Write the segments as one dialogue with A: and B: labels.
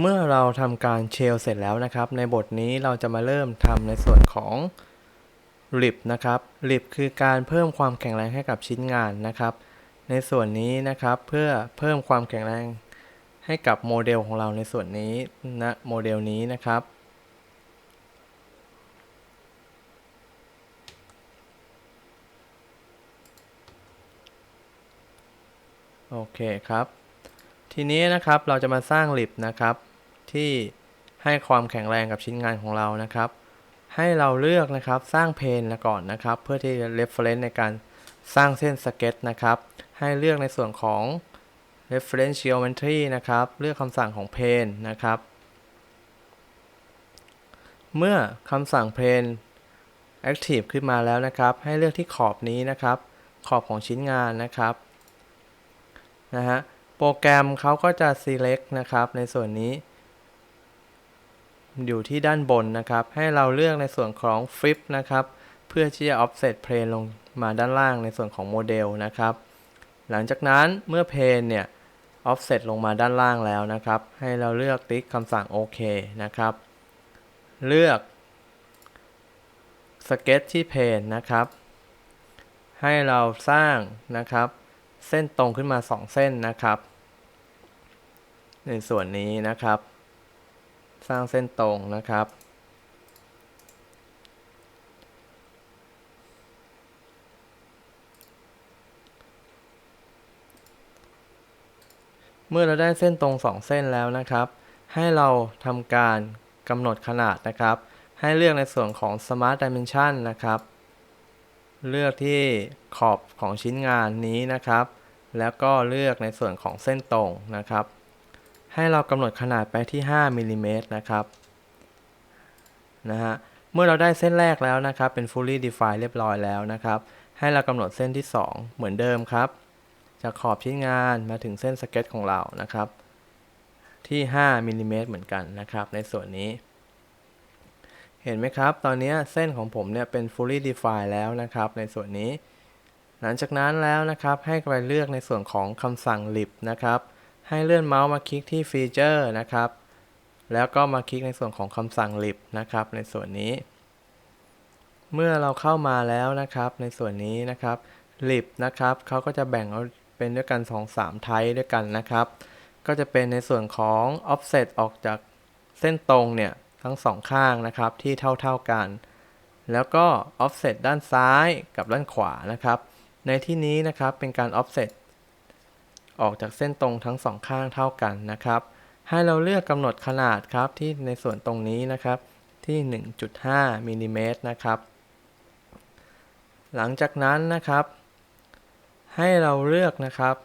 A: เมื่อเราทำการเชลเสร็จแล้วนะครับ ในบทนี้เราจะมาเริ่มทำในส่วนของ lip นะครับ lip คือการเพิ่มความแข็งแรงให้กับชิ้นงานนะครับ ในส่วนนี้นะครับเพื่อเพิ่มความแข็งแรงให้กับโมเดลของเราในส่วนนี้นะโมเดลนี้นะครับ โอเคครับ ทีนี้นะครับเราจะมาสร้างลิปนะครับ ที่ให้ความแข็งแรงกับชิ้นงานของเรานะครับ ให้เราเลือกนะครับสร้างเพนก่อนนะครับ เพื่อที่จะ reference ในการสร้างเส้นสเก็ตนะครับ ให้เลือกในส่วนของ reference geometry นะครับ เลือกคำสั่งของเพนนะครับ เมื่อคำสั่งเพน active ขึ้นมาแล้วนะครับ ให้เลือกที่ขอบนี้นะครับ ขอบของชิ้นงานนะครับนะฮะโปรแกรมเขาก็จะ select นะครับในส่วนนี้ อยู่ที่ด้านบนนะครับ ให้เราเลือกในส่วนของ flip นะครับ เพื่อที่จะ offset plane ลงมาด้านล่างในส่วนของโมเดลนะครับ หลังจากนั้นเมื่อ plane เนี่ย offset ลงมาด้านล่างแล้วนะครับ ให้เราเลือกติ๊กคำสั่งโอเคนะครับ เลือก sketch ที่ plane นะครับ ให้เราสร้างนะครับ เส้นตรงขึ้นมา 2 เส้นนะครับ ในส่วนนี้นะครับ สร้างเส้นตรงนะครับ เมื่อเราได้เส้นตรง 2 เส้นแล้วนะครับ ให้เราทำการกำหนดขนาดนะครับ ให้เลือกในส่วนของ Smart Dimension นะครับ เลือกที่ขอบของชิ้นงานนี้นะครับ แล้วก็เลือกในส่วนของเส้นตรงนะครับ ให้เรากำหนดขนาดไปที่ 5มิลลิเมตรนะครับนะฮะเมื่อเราได้เส้นแรกแล้วนะครับ เป็น fully defined เรียบร้อยแล้วนะครับ ให้เรากำหนดเส้นที่ 2 เหมือนเดิมครับ จากขอบชิ้นงานมาถึงเส้นสเก็ตของเรานะครับ ที่ 5มิลลิเมตรเหมือนกันนะครับ ในส่วนนี้ เห็นไหมครับ ตอนนี้เส้นของผมเนี่ยเป็น fully defined แล้วนะครับ ในส่วนนี้ หลังจากนั้นแล้วนะครับ ให้ไปเลือกในส่วนของคำสั่ง lip นะครับ ให้เลื่อนเมาส์มาคลิกที่ฟีเจอร์นะครับ แล้วก็มาคลิกในส่วนของคำสั่ง lip นะครับ ในส่วนนี้ เมื่อเราเข้ามาแล้วนะครับ ในส่วนนี้นะครับ lip นะครับเขาก็จะแบ่งเป็นด้วยกัน 2-3 ไทป์ด้วยกันนะครับ ก็จะเป็นในส่วนของ offset ออกจากเส้นตรงเนี่ยทั้งสองข้างนะครับที่เท่าๆกัน แล้วก็ offset ด้านซ้ายกับด้านขวานะครับ ในที่นี้นะครับเป็นการ offset ออกจากเส้นตรงทั้งสองข้างเท่ากันนะครับ ให้เราเลือกกำหนดขนาดครับที่ในส่วนตรงนี้นะครับ ที่ 1.5มิลลิเมตรนะครับ หลังจากนั้นนะครับ ให้เราเลือกนะครับ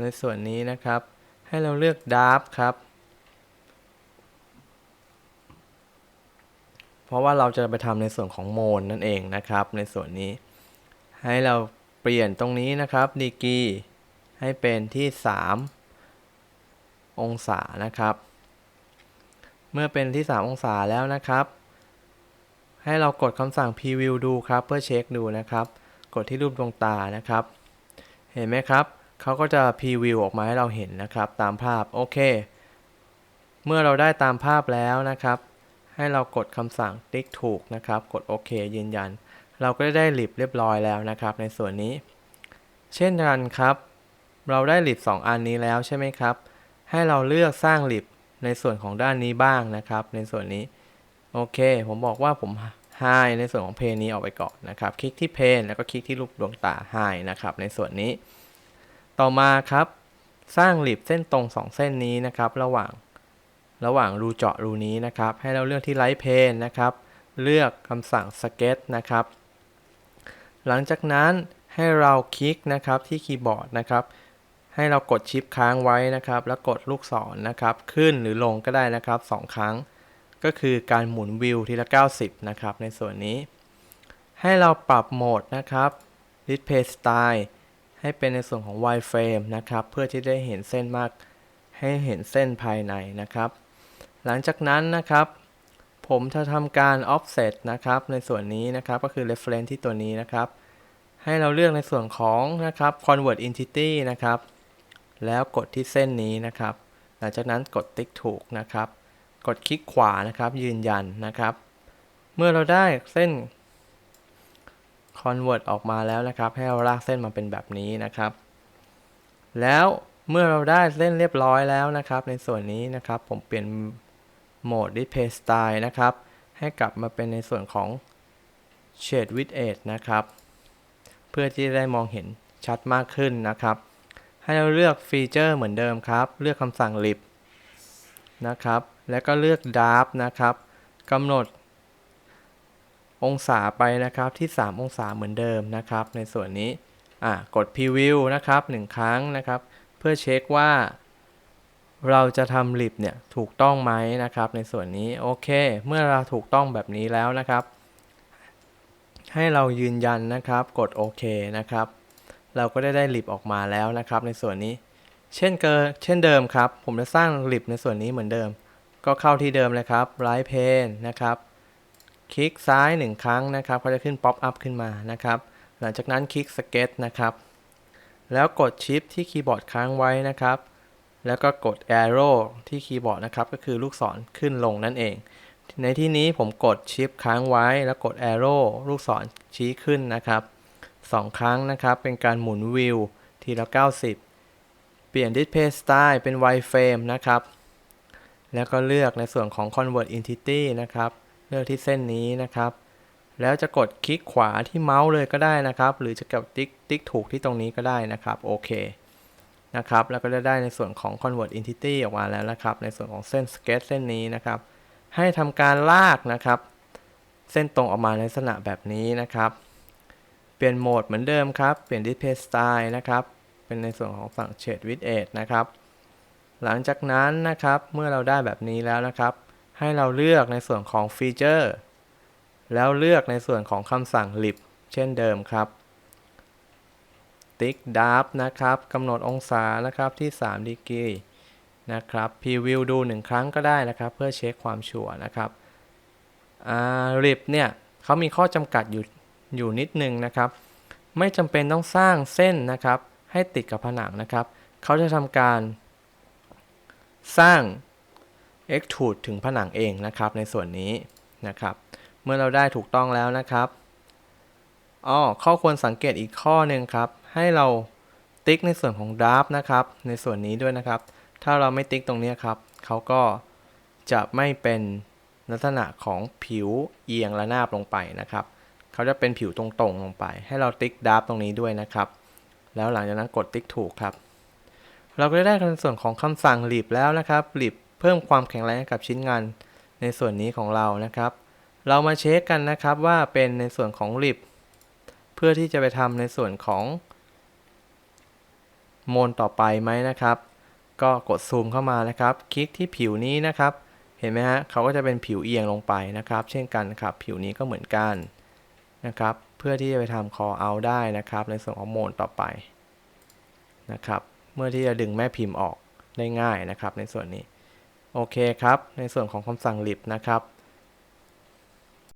A: ในส่วนนี้นะครับ ให้เราเลือกดาร์ฟครับเพราะว่าเราจะไปทำในส่วนของโมนนั่นเองนะครับ ในส่วนนี้ให้เรา เปลี่ยนตรงนี้นะครับดีกีให้เป็นที่ 3 องศานะครับ เมื่อเป็นที่ 3 องศาแล้วนะครับ ให้เรากดคำสั่ง preview ดูครับเพื่อเช็คดูนะครับ กดที่รูปดวงตานะครับ เห็นไหมครับเขาก็จะ preview ออกมาให้เราเห็นนะครับ ตามภาพโอเค เมื่อเราได้ตามภาพแล้วนะครับ ให้เรากดคำสั่งติ๊กถูกนะครับ กดโอเคยืนยัน เราก็ได้ลิบเรียบร้อยแล้วนะครับ ในส่วนนี้ เช่นกันครับ เราได้ลิบ2 อันนี้แล้วใช่ไหมครับ ให้เราเลือกสร้างลิบในส่วนของด้านนี้บ้างนะครับ ในส่วนนี้ โอเค ผมบอกว่าผม High ในส่วนของเพนนี้ออกไปก่อนนะครับ คลิกที่เพนแล้วก็คลิกที่รูปดวงตา High นะครับ ในส่วนนี้ ต่อมาครับ สร้างลิบเส้นตรง 2 เส้นนี้นะครับ ระหว่าง ระหว่างรูเจาะรูนี้นะครับ ให้เราเลือกที่ไลท์เพนนะครับ เลือกคำสั่ง Sketch นะครับ หลังจากนั้นให้เราคลิกนะครับที่คีย์บอร์ดนะครับ ให้เรากดชิปค้างไว้นะครับ แล้วกดลูกศรนนะครับ ขึ้นหรือลงก็ได้นะครับ 2 ครั้ง ก็คือการหมุนวิวทีละ 90 นะครับ ในส่วนนี้ ให้เราปรับโหมดนะครับ Display Style ให้เป็นในส่วนของ wireframe นะครับ เพื่อที่ได้เห็นเส้นมาก ให้เห็นเส้นภายในนะครับ หลังจากนั้นนะครับ ผมจะทำการ offset นะครับในส่วนนี้นะครับก็คือ reference ที่ตัวนี้นะครับ ให้เราเลือกในส่วนของนะครับ convert entity นะครับ แล้วกดที่เส้นนี้นะครับ หลังจากนั้นกดติ๊กถูกนะครับ กดคลิกขวานะครับยืนยันนะครับ เมื่อเราได้เส้น convert ออกมาแล้วนะครับ ให้เราลากเส้นมาเป็นแบบนี้นะครับ แล้วเมื่อเราได้เส้นเรียบร้อยแล้วนะครับ ในส่วนนี้นะครับ ผมเปลี่ยน โหมด display style นะครับ ให้กลับมาเป็นในส่วนของ shade with edge นะครับ เพื่อที่จะได้มองเห็นชัดมากขึ้นนะครับ ให้เราเลือกฟีเจอร์เหมือนเดิมครับ เลือกคำสั่ง lip นะครับ แล้วก็เลือก dark นะครับกำหนดองศาไปนะครับที่ 3 องศาเหมือนเดิมนะครับ ในส่วนนี้ อะ กด preview นะครับ 1 ครั้งนะครับ เพื่อเช็คว่า เราจะทำลิปเนี่ยถูกต้องไหมนะครับ ในส่วนนี้โอเค เมื่อเราถูกต้องแบบนี้แล้วนะครับ ให้เรายืนยันนะครับ กดโอเคนะครับ เราก็ได้ได้ลิปออกมาแล้วนะครับ ในส่วนนี้ เช่นเกิเช่นเดิมครับ ผมจะสร้างลิปในส่วนนี้เหมือนเดิม ก็เข้าที่เดิมเลยครับ Right Pane นะครับ คลิกซ้าย 1 ครั้งนะครับก็จะขึ้น Pop Up ขึ้นมานะครับ หลังจากนั้นคลิก Sketch นะครับแล้วกด Shift ที่คีย์บอร์ดค้างไว้นะครับ แล้วก็กด Arrow ที่คีย์บอร์ดนะครับ ก็คือลูกศรขึ้นลงนั่นเอง ในที่นี้ผมกด Shift ค้างไว้ แล้วกด Arrow ลูกศรชี้ขึ้นนะครับ 2 ครั้งนะครับ เป็นการหมุนวิวทีละ 90 เปลี่ยน Display Style เป็น Wireframe นะครับ แล้วก็เลือกในส่วนของ Convert Entity นะครับ เลือกที่เส้นนี้นะครับ แล้วจะกดคลิกขวาที่เมาส์เลยก็ได้นะครับ หรือจะกดติ๊กติ๊กถูกที่ตรงนี้ก็ได้นะครับ โอเค นะครับ แล้วก็จะได้ในส่วนของ convert entity ออกมาแล้วนะครับ ในส่วนของเส้น sketch เส้นนี้นะครับ ให้ทำการลากนะครับ เส้นตรงออกมาในลักษณะแบบนี้นะครับ เปลี่ยนโหมดเหมือนเดิมครับ เปลี่ยน display style นะครับ เป็นในส่วนของฝั่ง shade with edge นะครับ หลังจากนั้นนะครับ เมื่อเราได้แบบนี้แล้วนะครับ ให้เราเลือกในส่วนของฟีเจอร์ แล้วเลือกในส่วนของคำสั่ง lip เช่นเดิมครับ ติ๊กดับนะครับกำหนดองศานะครับที่3ดีกรีนะครับพรีวิวดู 1 ครั้งก็ได้นะครับ เพื่อเช็คความชัวร์นะครับริบเนี่ยเขามีข้อจำกัดอยู่อยู่นิดนึงนะครับ ไม่จำเป็นต้องสร้างเส้นนะครับ ให้ติดกับผนังนะครับเขาจะทำการสร้าง extrude ถึงผนังเองนะครับ ในส่วนนี้นะครับ เมื่อเราได้ถูกต้องแล้วนะครับอ๋อข้อควรสังเกตอีกข้อหนึ่งครับ ให้เราติ๊กในส่วนของด r a f t นะครับ ในส่วนนี้ด้วยนะครับ ถ้าเราไม่ติ๊กตรงนี้ครับเขาก็จะไม่เป็นลักษณะของผิวเอียงระนาบลงไปนะครับ เขาจะเป็นผิวตรงๆลงไป ให้เราติ๊กด r a f t ตรงนี้ด้วยนะครับ แล้วหลังจากนั้นกดติ๊กถูกครับ เราก็ได้ในส่วนของคำสั่ง lip แล้วนะครับ lip เพิ่มความแข็งแรงกับชิ้นงานในส่วนนี้ของเรานะครับ เรามาเช็คกันนะครับว่าเป็นในส่วนของ lip เพื่อที่จะไปทำในส่วนของ โมนต่อไปไหมนะครับ ก็กดซูมเข้ามานะครับ คลิกที่ผิวนี้นะครับ เห็นไหมฮะเขาก็จะเป็นผิวเอียงลงไปนะครับ เช่นกันครับ ผิวนี้ก็เหมือนกันนะครับ เพื่อที่จะไปทำ call out ได้นะครับ ในส่วนของโมนต่อไปนะครับ เมื่อที่จะดึงแม่พิมพ์ออกได้ง่ายนะครับ ในส่วนนี้ โอเคครับ ในส่วนของคำสั่ง lip นะครับ